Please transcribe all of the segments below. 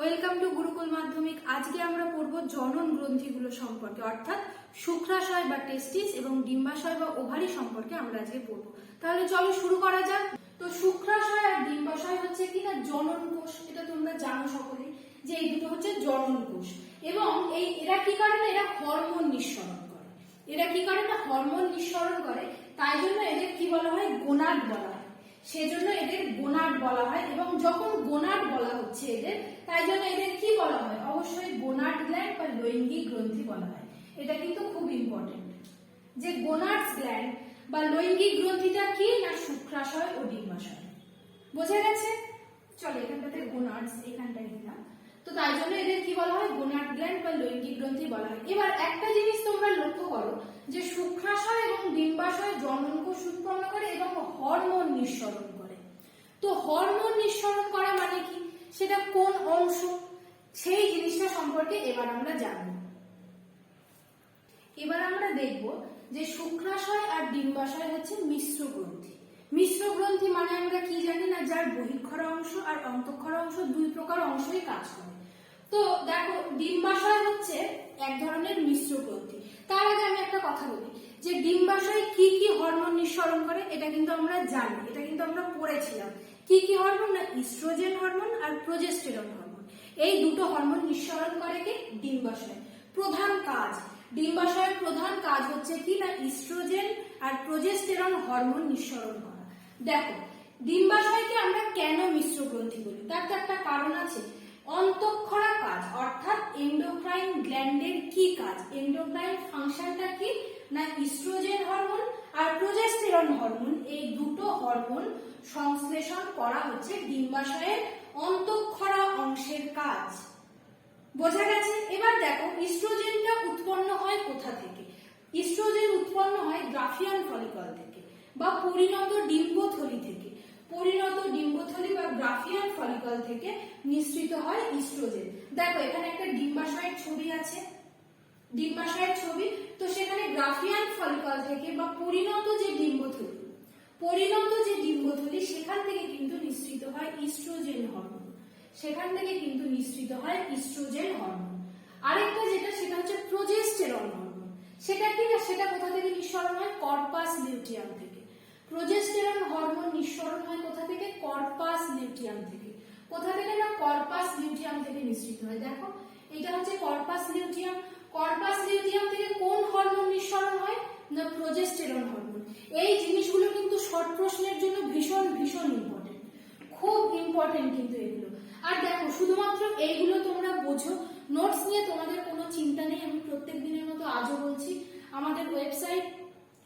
Welcome to Gurukul মাধ্যমিক। আজকে আমরা পড়ব জনন গ্রন্থিগুলো সম্পর্কে, অর্থাৎ শুক্রাশয় বা টেস্টিস এবং ডিম্বাশয় বা ওভারি সম্পর্কে আমরা আজকে পড়ব। তাহলে চলো শুরু করা যাক। তো শুক্রাশয় আর ডিম্বাশয় হচ্ছে কি না জনন কোষ, এটা তোমরা জানো সকলেই যে এই দুটো হচ্ছে জনন কোষ। এবং এই এরা কি করে না, এরা হরমোন নিঃসরণ করে। এরা কি করে না, হরমোন নিঃসরণ করে, তাই জন্য এদের কি বলা হয়, গোনাড বলা হয়। সেজন্য গোনাড বলা হয় এবং যখন গোনাড বলা হচ্ছে এদের, তাই জন্য এদের কি বলা হয়? অবশ্যই গোনাড গ্ল্যান্ড বা লৈঙ্গিক গ্রন্থি বলা হয়। এটা কিন্তু খুব ইম্পর্টেন্ট যে গোনাডস গ্ল্যান্ড বা লৈঙ্গিক গ্রন্থিটা কি না শুক্রাশয় ও ডিম্বাশয়? বোঝা গেছে? চলো এখানটাতে গোনাডস এখানটায় দিলাম। তো তাই জন্য এদের কি বলা হয়? গোনাড গ্ল্যান্ড বা লৈঙ্গিক গ্রন্থি বলা হয়। এবার একটা জিনিস তোমরা লক্ষ্য করো, যে শুক্রাশয় এবং ডিম্বাশয় জননকোষ উৎপন্ন করে এবং হরমোন নিঃসরণ করে। তো হরমোন নিঃসরণ করা মানে কি? সেটা কোন অংশ? সেই জিনিসটা সম্পর্কে এবার আমরা জানব। এবার আমরা দেখব যে শুক্রাশয় আর ডিম্বাশয় হচ্ছে মিশ্র গ্রন্থি। মিশ্র গ্রন্থি মানে আমরা কি জানি না? যার বহিক্ষরা অংশ আর অন্তঃক্ষরা অংশ দুই প্রকার অংশই কাজ করে। তো দেখো ডিম্বাশয় হচ্ছে এক ধরনের মিশ্র গ্রন্থি তার আগে আমি একটা কথা বলি, যে ডিম্বাশয় কি কি হরমোন নিঃসরণ করে, এটা কিন্তু আমরা জানি, এটা কিন্তু আমরা পড়েছিলাম। কি কি হরমোন? না, ইস্ট্রোজেন হরমোন আর প্রোজেস্টেরন হরমোন। এই দুটো হরমোন নিঃসরণ করে কি? ডিম্বাশয় প্রধান কাজ ডিম্বাশয়ের প্রধান কাজ হচ্ছে কি? না, ইস্ট্রোজেন আর প্রোজেস্টেরন হরমোন নিঃসরণ করা। দেখো ডিম্বাশয়কে আমরা কেন মিশ্র গ্রন্থি বলি? তার তো একটা কারণ আছে। অন্তঃক্ষরা কাজ, অর্থাৎ এন্ডোক্রাইন গ্ল্যান্ডের কি কাজ? এন্ডোক্রাইন ফাংশনটা কি? না ইস্ট্রোজেন হরমোন আর প্রোজেস্টেরন হরমোন এই দুটো হরমোন সংশ্লেষণ করা হচ্ছে ডিম্বাশয়ের অন্তঃক্ষরা অংশের কাজ। বোঝা গেছে? এবার দেখো ইস্ট্রোজেনটা উৎপন্ন হয় কোথা থেকে? ইস্ট্রোজেন উৎপন্ন হয় গ্রাফিয়ান ফলিকল থেকে বা পরিণত ডিম্বথলি থেকে। পরিণত ডিম্বথলি বা গ্রাফিয়ান ফলিকল থেকে নিঃসৃত হয় ইস্ট্রোজেন। দেখো, এখানে একটা ডিম্বাশয়ের ছবি আছে। ডিম্বাশয়ের ছবি, তো সেখানে গ্রাফিয়ান ফলিকল থেকে বা পরিণত যে ডিম্বথলি পরিণত যে ডিম্বথলি সেখান থেকে কিন্তু নিঃসৃত হয় ইস্ট্রোজেন হরমোন। সেখান থেকে কিন্তু নিঃসৃত হয় ইস্ট্রোজেন হরমোন। আরেকটা যেটা, সেটা হচ্ছে প্রোজেস্টেরন হরমোন। সেটা কি? না সেটা কোথা থেকে নিঃসরণ হয়? কর্পাস লিউটিয়াম থেকে। প্রোজেস্টেরন হরমোন নিঃসরণ হয় কোথা থেকে? কর্পাস লিউটিয়াম থেকে। কোথা থেকে না কর্পাস লিউটিয়াম থেকে নিঃসৃত হয়? দেখো এটা হচ্ছে কর্পাস লিউটিয়াম কর্পাস লিউটিয়াম থেকে কোন হরমোন নিঃসরণ হয়? না প্রোজেস্টেরন হরমোন এই জিনিসগুলো কিন্তু শর্ট প্রশ্নের জন্য ভীষণ ভীষণ ইম্পর্টেন্ট খুব ইম্পর্টেন্ট কিন্তু এগুলো। আর দেখো, শুধুমাত্র এইগুলো তোমরা বোঝো। নোটস নিয়ে তোমাদের কোনো চিন্তা নেই। আমি প্রত্যেক দিনের মতো আজও বলছি, আমাদের ওয়েবসাইট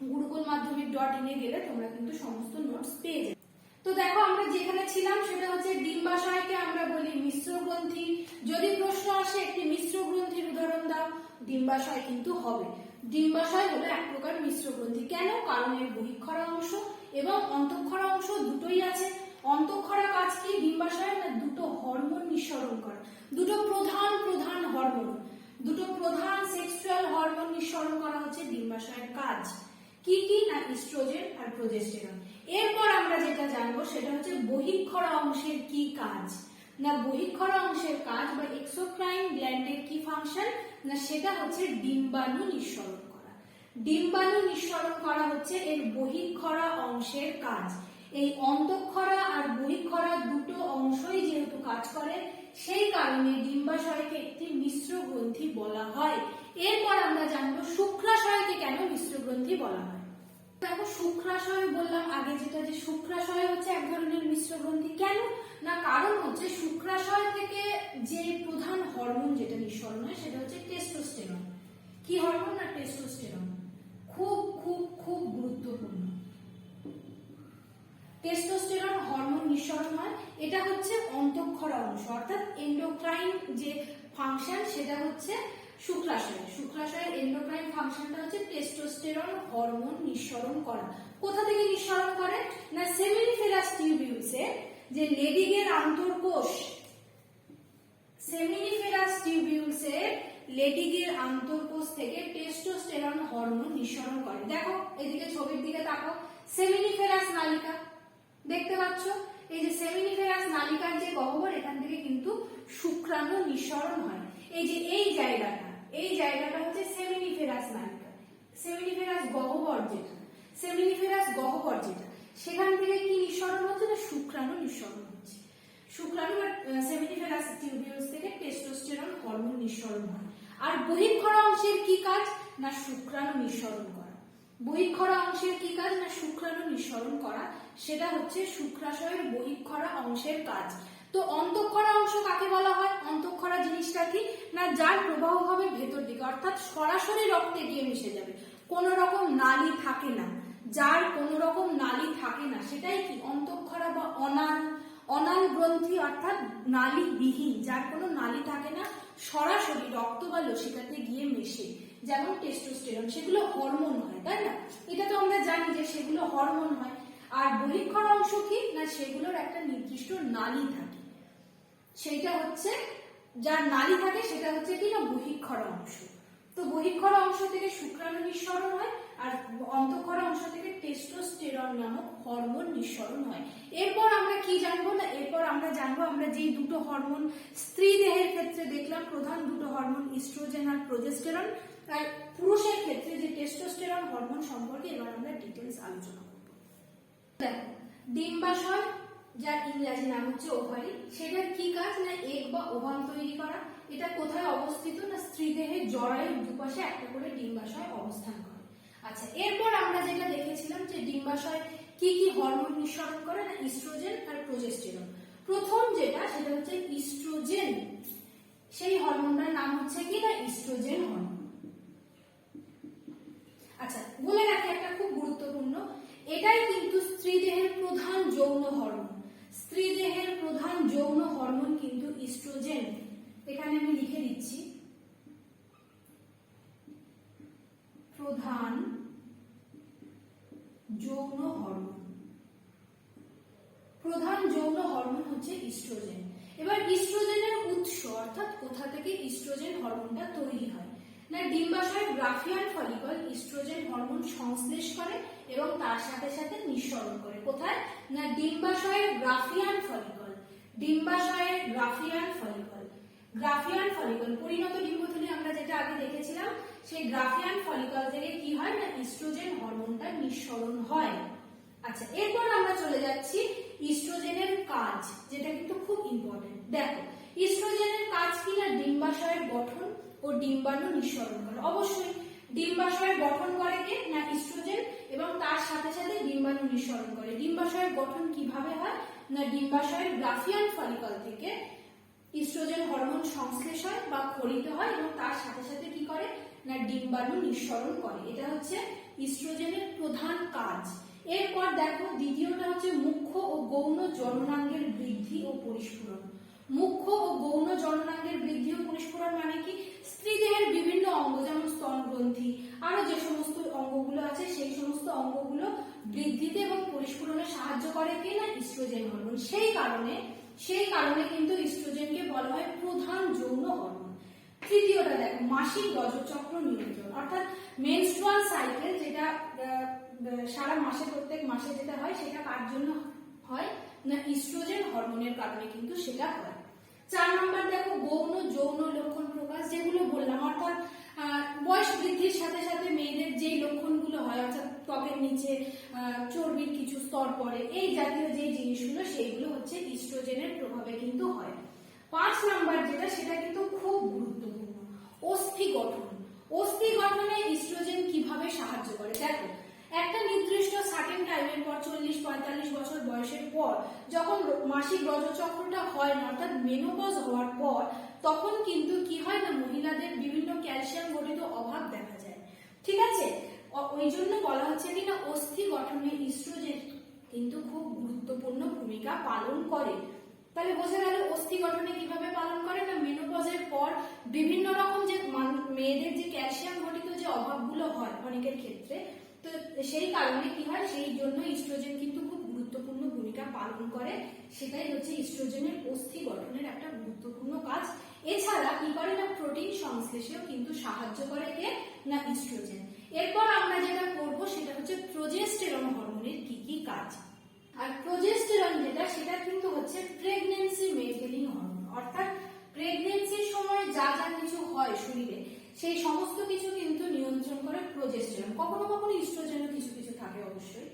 গুরুকুল মাধ্যমিক ডট ইনে গেলে তোমরা কিন্তু সমস্ত নোটস পেয়ে যাবে। তো দেখো, আমরা যেখানে ছিলাম সেটা হচ্ছে ডিম্বাশয়কে আমরা বলি মিশ্র গ্রন্থি। যদি প্রশ্ন আসে একটি মিশ্র গ্রন্থির উদাহরণ দাও, ডিম্বাশয় কিন্তু হবে। ডিম্বাশয় হলো এক প্রকার মিশ্র গ্রন্থি। কেন? কারণ এর বহিঃক্ষরা অংশ এবং অন্তঃক্ষরা অংশ দুটোই আছে। অন্তঃক্ষরা কাজ কি? ডিম্বাশয় না দুটো হরমোন নিঃসরণ করা। দুটো প্রধান প্রধান হরমোন দুটো প্রধান সেক্সুয়াল হরমোন নিঃসরণ করা হচ্ছে ডিম্বাশয়ের কাজ। কি কি? না, ইস্ট্রোজেন আর প্রোজেস্টেরন। এরপর আমরা যেটা জানব সেটা হচ্ছে বহিক্ষরা অংশের কি কাজ। না, বহিক্ষরা অংশের কাজ বা এক্সোক্রাইন গ্ল্যান্ডের কি ফাংশন না, সেটা হচ্ছে ডিম্বাণু নিঃসরণ করা। ডিম্বাণু নিঃসরণ করা হচ্ছে এর বহিক্ষরা অংশের কাজ। এই অন্তঃক্ষরা আর বহিঃক্ষরা দুটো অংশই যেহেতু কাজ করে, সেই কারণে ডিম্বাশয়কে একটি মিশ্র গ্রন্থি বলা হয়। এরপর আমরা জানব শুক্রাশয়কে কেন মিশ্র গ্রন্থি বলা হয়। দেখো, শুক্রাশয় বললাম আগে যেটা যে শুক্রাশয় হচ্ছে এক ধরনের মিশ্র গ্রন্থি। কেন? না, কারণ হচ্ছে শুক্রাশয় থেকে যে প্রধান হরমোন যেটা নিঃসরণ হয়, সেটা হচ্ছে টেস্টোস্টেরন কি হরমোন? না টেস্টোস্টেরন খুব খুব খুব গুরুত্বপূর্ণ। টেস্টোস্টেরন হরমোন নিঃসরণ হয়। এটা হচ্ছে অন্তঃক্ষরা অংশ। অর্থাৎ এন্ডোক্রাইন যে ফাংশন সেটা হচ্ছে শুক্রাশয় শুক্রাশয়ের এন্ডোক্রাইন ফাংশনটা হচ্ছে টেস্টোস্টেরন হরমোন নিঃসরণ করা। কোথা থেকে নিঃসরণ করে? না সেমিনিফেরাস টিউবিউলসে যে লেডিগের আন্তর্কোষ। সেমিনিফেরাস টিউবিউলসের লেডিগের আন্তর্কোষ থেকে টেস্টোস্টেরন হরমোন নিঃসরণ করে। দেখো, এদিকে ছবির দিকে তাকাও। সেমিনিফেরাস নালিকা দেখতে পাচ্ছ? এই যে সেমিনিফেরাস নালিকার যে গহ্বর, এখান থেকে কিন্তু শুক্রাণু নিঃসরণ হয়। এই যে এই জায়গাটা এই জায়গাটা হচ্ছে সেমিনিফেরাস নালিকা সেমিনিফেরাস গহ্বর যেটা, সেমিনিফেরাস গহ্বর যেটা, সেখান থেকে কি নিঃসরণ হচ্ছে না শুক্রাণু নিঃসরণ হচ্ছে? শুক্রাণু বা সেমিনিফেরাস টিউবিউলস থেকে টেস্টোস্টেরন হরমোন নিঃসরণ হয়। আর বহিঃক্ষরা অংশের কি কাজ? না শুক্রাণু নিঃসরণ করা। বহিঃক্ষরা অংশের কি কাজ না শুক্রাণু নিঃসরণ করা? সেটা হচ্ছে শুক্রাশয়ের বহিক্ষরা অংশের কাজ। তো অন্তঃক্ষরা অংশ কাকে বলা হয়? অন্তঃক্ষরা জিনিসটা কি? না যার প্রবাহ হবে ভেতর দিকে, অর্থাৎ সরাসরি রক্তে গিয়ে মিশে যাবে। কোনো রকম নালী থাকে না। যার কোনো রকম নালী থাকে না, সেটাই কি? অন্তঃক্ষরা বা অনাল। অনাল গ্রন্থি অর্থাৎ নালী বিহীন যার কোনো নালী থাকে না, সরাসরি রক্ত বা লসিকাতে গিয়ে মেশে। যেমন টেস্টোস্টেরন সেগুলো হরমোন হয়, তাই না? এটা তো আমরা জানি যে সেগুলো হরমোন হয়। আর বহিঃক্ষর অংশ কি? না, সেগুলোর একটা নির্দিষ্ট নালী থাকে। সেইটা হচ্ছে, যার নালী থাকে, সেটা হচ্ছে কি না বহিক্ষর অংশ। তো বহিক্ষর অংশ থেকে শুক্রাণু নিঃসরণ হয়, আর অন্তঃক্ষরা অংশ থেকে টেস্টোস্টেরন নামক হরমোন নিঃসরণ হয়। এরপর আমরা কি জানব না? এরপর আমরা জানব, আমরা যে দুটো হরমোন স্ত্রী দেহের ক্ষেত্রে দেখলাম, প্রধান দুটো হরমোন ইস্ট্রোজেন আর প্রোজেস্টেরন আর পুরুষের ক্ষেত্রে যে টেস্টোস্টেরন হরমোন সম্পর্কে এবার আমরা ডিটেলস আলোচনা করব। ডিম্বাশয়, যার ইংরাজি নাম হচ্ছে ওভারি, সেটার কি কাজ? না এগ বা ওভাম তৈরি করা। এটা কোথায় অবস্থিত? না স্ত্রী দেহের জরায়ুর দুপাশে একটা করে ডিম্বাশয় অবস্থান করে। আচ্ছা এরপর আমরা যেটা দেখেছিলাম যে ডিম্বাশয় কি কি হরমোন নিঃসরণ করে? না ইস্ট্রোজেন আর প্রোজেস্টেরন প্রথম যেটা, সেটা হচ্ছে ইস্ট্রোজেন সেই হরমোনটার নাম হচ্ছে কি? না ইস্ট্রোজেন হরমোন আচ্ছা বলে রাখি একটা খুব গুরুত্বপূর্ণ, এটাই কিন্তু স্ত্রী দেহের প্রধান যৌন হরমোন। স্ত্রী দেহের প্রধান যৌন হরমোন কিন্তু ইস্ট্রোজেন। এখানে আমি লিখে দিচ্ছি। প্রধান যৌন হরমোন। প্রধান যৌন হরমোন হচ্ছে ইস্ট্রোজেন। এবার ইস্ট্রোজেনের উৎস অর্থাৎ কোথা থেকে ইস্ট্রোজেন হরমোনটা তৈরি হয়? না ডিম্বাশয় গ্রাফিয়ান ফলিকল ইস্ট্রোজেন হরমোন সংশ্লেষ করে এবং তার সাথে সাথে নিঃসরণ করে। কোথায়? না, ডিম্বাশয়ের গ্রাফিয়ান ফলিকল ডিম্বাশয়ের গ্রাফিয়ান ফলিকল গ্রাফিয়ান ফলিকল পরিণত ডিম্বথলি আমরা যেটা আগে দেখেছিলাম, সেই গ্রাফিয়ান ফলিকল থেকে কি হয়? না ইস্ট্রোজেন হরমোনটা নিঃসরণ হয়। আচ্ছা এরপর আমরা চলে যাচ্ছি ইস্ট্রোজেনের কাজ, যেটা কিন্তু খুব ইম্পর্টেন্ট দেখো ইস্ট্রোজেনের কাজ কি না? ডিম্বাশয়ের গঠন। ও ডিম্বাণু নিঃসরণ করে। অবশ্যই ডিম্বাশয়ের গঠন করে কে? না, ইস্ট্রোজেন। এবং তার সাথে সাথে ডিম্বাণু নিঃসরণ করে। ডিম্বাশয়ের গঠন কীভাবে হয়? না, ডিম্বাশয়ের গ্রাফিয়ান ফলিকল থেকে ইস্ট্রোজেন হরমোন সংশ্লেষ হয় বা খরিত হয় এবং তার সাথে সাথে কি করে? না, ডিম্বাণু নিঃসরণ করে। এটা হচ্ছে ইস্ট্রোজেনের প্রধান কাজ। এরপর দেখো, দ্বিতীয়টা হচ্ছে মুখ্য ও গৌণ জননাঙ্গের বৃদ্ধি ও পরিস্ফুরণ। মুখ্য ও গৌণ জননাঙ্গের বৃদ্ধি ও পরিস্ফুরণ মানে কি? স্ত্রী দেহের বিভিন্ন অঙ্গ, যেমন স্তন গ্রন্থি। আরও যে সমস্ত অঙ্গগুলো আছে, সেই সমস্ত অঙ্গগুলো বৃদ্ধিতে এবং পরিস্ফুরণে সাহায্য করে কে না ইস্ট্রোজেন হরমোন সেই কারণে সেই কারণে কিন্তু ইস্ট্রোজেনকে বলা হয় প্রধান যৌন হরমোন তৃতীয়টা দেখো, মাসিক রজচক্র নিয়ন্ত্রণ। অর্থাৎ মেনস্ট্রুয়াল সাইকেল যেটা সারা মাসে, প্রত্যেক মাসে যেটা হয়, সেটা কার জন্য হয়? না ইস্ট্রোজেন হরমোনের কারণে কিন্তু সেটা হয়। চার নম্বর দেখো, গৌণ, যৌন লক্ষণ প্রকাশ, যেগুলো বললাম, অর্থাৎ বয়স বৃদ্ধির সাথে সাথে মেয়েদের যেই লক্ষণগুলো হয়, অর্থাৎ ত্বকের নিচে চর্বির কিছু স্তর পড়ে, এই জাতীয় যে জিনিসগুলো, সেইগুলো হচ্ছে ইস্ট্রোজেনের প্রভাবে কিন্তু হয়। পাঁচ নাম্বার যেটা, সেটা কিন্তু খুব গুরুত্বপূর্ণ, অস্থি গঠন। অস্থি গঠনে ইস্ট্রোজেন কীভাবে সাহায্য করে? দেখো একটা নির্দিষ্ট সার্টেন টাইমের পর চল্লিশ, পঁয়তাল্লিশ বছর বয়সের পর যখন মাসিক রজচক্রটা হয় না, অর্থাৎ মেনোপজ হওয়ার পর, তখন কিন্তু কি হয় না, মহিলাদের বিভিন্ন ক্যালসিয়াম গঠিত অভাব দেখা যায়। ঠিক আছে? ওই জন্য বলা হচ্ছে কি না অস্থি গঠনে ইস্ট্রোজেন কিন্তু খুব গুরুত্বপূর্ণ ভূমিকা পালন করে। তাহলে বোঝা গেল অস্থি গঠনে কীভাবে পালন করে না মেনোপজের পর বিভিন্ন রকম যে মেয়েদের যে ক্যালসিয়াম ঘটিত যে অভাবগুলো হয় অনেকের ক্ষেত্রে তো সেই কারণে কি হয়? সেই জন্য ইস্ট্রোজেন কিন্তু খুব গুরুত্বপূর্ণ ভূমিকা পালন করে। সেটাই হচ্ছে ইস্ট্রোজেনের অস্থি গঠনের একটা গুরুত্বপূর্ণ কাজ। এছাড়া কি করে না প্রোটিন সংশ্লেষেও কিন্তু সাহায্য করে কে? না ইস্ট্রোজেন এরপর আমরা যেটা করব সেটা হচ্ছে প্রোজেস্টেরন হরমোনের কি কি কাজ? আর প্রোজেস্টেরন যেটা, সেটা কিন্তু হচ্ছে প্রেগন্যান্সি মেইনটেনিং হরমোন অর্থাৎ প্রেগন্যান্সির সময় যা যা কিছু হয় শরীরে সেই সমস্ত কিছু কিন্তু নিয়ন্ত্রণ করে প্রোজেস্টেরন কখনো কখনো ইস্ট্রোজেনও কিছু কিছু থাকে অবশ্যই।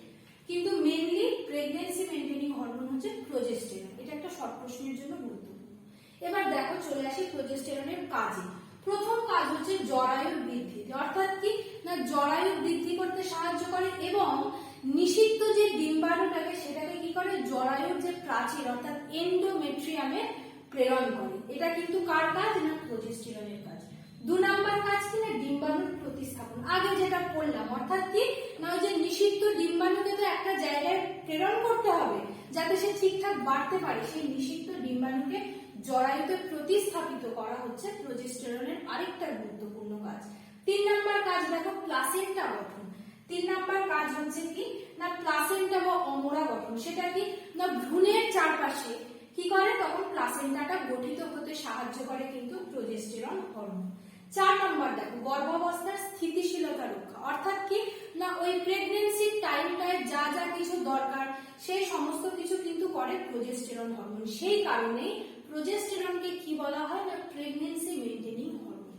কিন্তু মেইনলি প্রেগন্যান্সি মেইনটেনিং হরমোন হচ্ছে প্রোজেস্টেরন এটা একটা শর্ট প্রশ্নের জন্য গুরুত্বপূর্ণ। এবার দেখো, চলে আসি প্রোজেস্টেরনের কাজে। প্রথম কাজ হচ্ছে জরায়ুর বৃদ্ধি। অর্থাৎ কি? না জরায়ু বৃদ্ধি করতে সাহায্য করে এবং নিষিদ্ধ যে ডিম্বাণুটাকে সেটাকে কি করে? জরায়ুর যে প্রাচীর, অর্থাৎ এন্ডোমেট্রিয়ামে প্রেরণ করে। এটা কিন্তু কার কাজ? না প্রোজেস্টেরনের কাজ। দু নাম্বার কাজ কি না, ডিম্বাণুর প্রতিস্থাপন। আগে যেটা বললাম অর্থাৎ কি? না, ওই যে নিষিদ্ধ ডিম্বাণুকে তো একটা জায়গায় প্রেরণ করতে হবে, যাতে সে ঠিকঠাক বাড়তে পারে। সেই নিষিদ্ধ ডিম্বাণুকে জরায়ুতে প্রতিস্থাপিত করা হচ্ছে প্রোজেস্টেরনের আরেকটা গুরুত্বপূর্ণ কাজ। তিন নাম্বার কাজ দেখো, প্লাসেন্টা গঠন। তিন নাম্বার কাজ হচ্ছে কি? না, প্লাসেন্টা বা অমরা গঠন। সেটা কি? না, ভ্রূণের চারপাশে। কি করে? তখন প্লাসেন্টাটা গঠিত হতে সাহায্য করে কিন্তু প্রোজেস্টেরন হরমোন। চার নম্বর দেখো, গর্ভাবস্থার স্থিতিশীলতা রক্ষা। অর্থাৎ কি? না, ওই প্রেগনেন্সির টাইমটায় যা যা কিছু দরকার সেই সমস্ত কিছু কিন্তু করে প্রোজেস্টেরন হরমোন সেই কারণেই প্রোজেস্টেরনকে কি বলা হয়? না প্রেগনেন্সি মেইনটেনিং হরমোন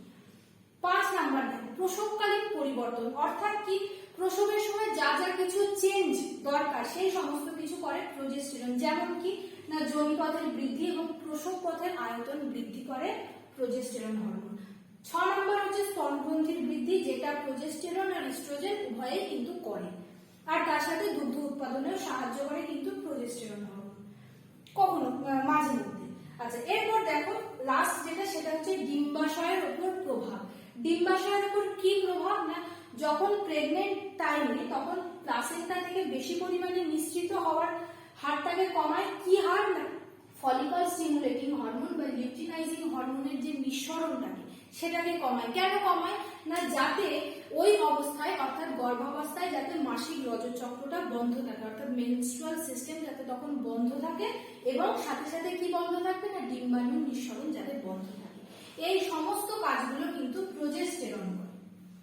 পাঁচ নাম্বার দেখো, প্রসবকালীন পরিবর্তন। অর্থাৎ কি? প্রসবের সময় যা যা কিছু চেঞ্জ দরকার, সেই সমস্ত কিছু করে প্রোজেস্টেরন যেমন কি? না জনিপথের বৃদ্ধি এবং প্রসব পথের আয়তন বৃদ্ধি করে প্রোজেস্টেরন হরমোন ছ নম্বর হচ্ছে স্তনগ্রন্থির বৃদ্ধি, যেটা প্রোজেস্টেরন আর ইস্ট্রোজেন উভয়েই কিন্তু করে। আর তার সাথে দুগ্ধ উৎপাদনেও সাহায্য করে কিন্তু প্রোজেস্টেরন হরমোন। কখনো মাঝে মধ্যে। আচ্ছা এরপর দেখো লাস্ট যেটা, সেটা হচ্ছে ডিম্বাশয়ের উপর প্রভাব। ডিম্বাশয়ের উপর কি প্রভাব? না, যখন প্রেগনেন্ট টাইমে তখন প্লাসেন্টা থেকে বেশি পরিমাণে নিঃসৃত হওয়ার হারটাকে কমায়। কি হার? না ফলিকল স্টিমুলেটিং হরমোন বা লিউটিনাইজিং হরমোনের যে নিঃসরণটাকে সেটাকে কমায়। কেন কমায়? না, যাতে ওই অবস্থায়, অর্থাৎ গর্ভাবস্থায় যাতে মাসিক রজচক্রটা বন্ধ থাকে, অর্থাৎ মেনস্ট্রুয়াল সিস্টেম যাতে তখন বন্ধ থাকে এবং সাথে সাথে কি বন্ধ থাকবে না? ডিম্বাণু নিঃসরণ যাতে বন্ধ থাকে। এই সমস্ত কাজগুলো কিন্তু প্রোজেস্টেরন করে।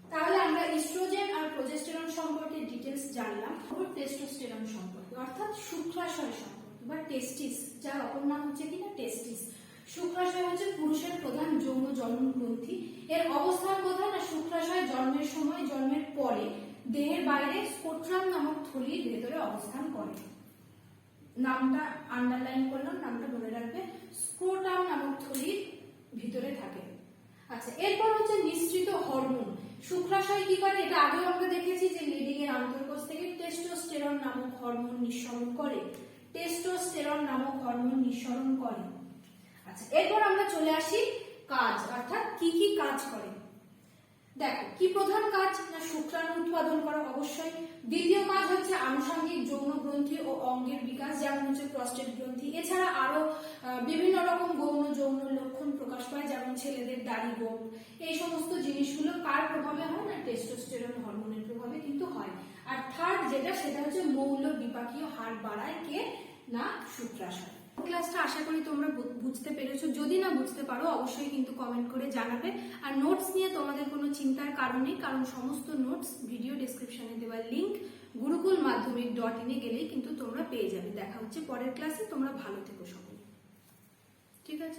তাহলে আমরা ইস্ট্রোজেন আর প্রোজেস্টেরন সম্পর্কে ডিটেলস জানলাম। টেস্টোস্টেরন সম্পর্কে, অর্থাৎ শুক্রাশয় সম্পর্কে বা টেস্টিস যার অপর নাম হচ্ছে কিনা টেস্টিস শুক্রাশয় হচ্ছে পুরুষের প্রধান যৌন জন্ম গ্রন্থি। এর অবস্থান কোথায়? না, শুক্রাশয় জন্মের সময়, জন্মের পরে। দেহের বাইরে স্কোট্রাম নামক থলির ভেতরে অবস্থান করে। নামটা আন্ডারলাইন করলাম, নামটা মনে রাখবে। স্ক্রোটাম নামক থলির ভিতরে থাকে। আচ্ছা এরপর হচ্ছে নিঃসৃত হরমোন। শুক্রাশয় কি করে? এটা আগেও আমরা দেখেছি যে লিডিং এর আন্তর্কোষ থেকে টেস্টোস্টেরন নামক হরমোন নিঃসরণ করে। টেস্টোস্টেরন নামক হরমোন নিঃসরণ করে। আচ্ছা এরপর আমরা চলে আসি কাজ, অর্থাৎ কি কি কাজ করে। দেখো, কি প্রধান কাজ? না, শুক্রাণু উৎপাদন করা অবশ্যই। দ্বিতীয় কাজ হচ্ছে আনুষঙ্গিক যৌন গ্রন্থি ও অঙ্গের বিকাশ যেমন হচ্ছে প্রস্টেট গ্রন্থি। এছাড়া আরও বিভিন্ন রকম গৌণ যৌন লক্ষণ প্রকাশ পায়, যেমন ছেলেদের দাড়ি গোপ। এই সমস্ত জিনিসগুলো কার প্রভাবে হয় না? টেস্টোস্টেরন হরমোনের প্রভাবে কিন্তু হয়। আর থার্ড যেটা, সেটা হচ্ছে মৌল বিপাকীয় হার বাড়ায় কে? না শুক্রাশয় ক্লাসটা আশা করি তোমরা বুঝতে পেরেছ। যদি না বুঝতে পারো, অবশ্যই কিন্তু কমেন্ট করে জানাবে। আর নোটস নিয়ে তোমাদের কোনো চিন্তার কারণ নেই, কারণ সমস্ত নোটস ভিডিও ডিসক্রিপশনে দেওয়া লিঙ্ক গুরুকুল মাধ্যমিক ডট ইনে গেলেই কিন্তু তোমরা পেয়ে যাবে। দেখা হচ্ছে পরের ক্লাসে তোমরা ভালো থেকো সকলে। ঠিক আছে?